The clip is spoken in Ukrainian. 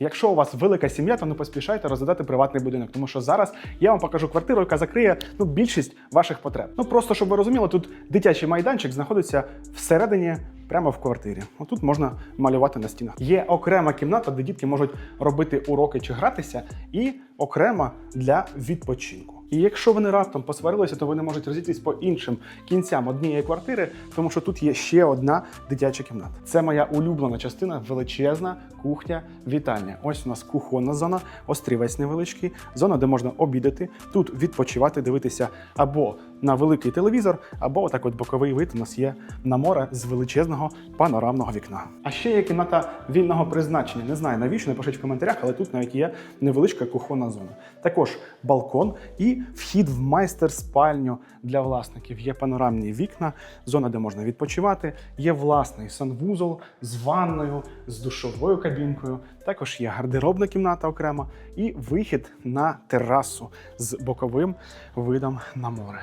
Якщо у вас велика сім'я, то не поспішайте розглядати приватний будинок, тому що зараз я вам покажу квартиру, яка закриє ну, більшість ваших потреб. Ну просто щоб ви розуміли, тут дитячий майданчик знаходиться всередині. Прямо в квартирі. Отут можна малювати на стінах. Є окрема кімната, де дітки можуть робити уроки чи гратися, і окрема для відпочинку. І якщо вони раптом посварилися, то вони можуть розійтись по іншим кінцям однієї квартири, тому що тут є ще одна дитяча кімната. Це моя улюблена частина, величезна кухня, вітальня. Ось у нас кухонна зона, острівець невеличкий, зона, де можна обідати, тут відпочивати, дивитися або на великий телевізор, або отак от боковий вид у нас є на море з величезного панорамного вікна. А ще є кімната вільного призначення. Не знаю навіщо, напишіть в коментарях, але тут навіть є невеличка кухонна зона. Також балкон і вхід в майстер-спальню для власників. Є панорамні вікна, зона, де можна відпочивати. Є власний санвузол з ванною, з душовою кабінкою. Також є гардеробна кімната окрема і вихід на терасу з боковим видом на море.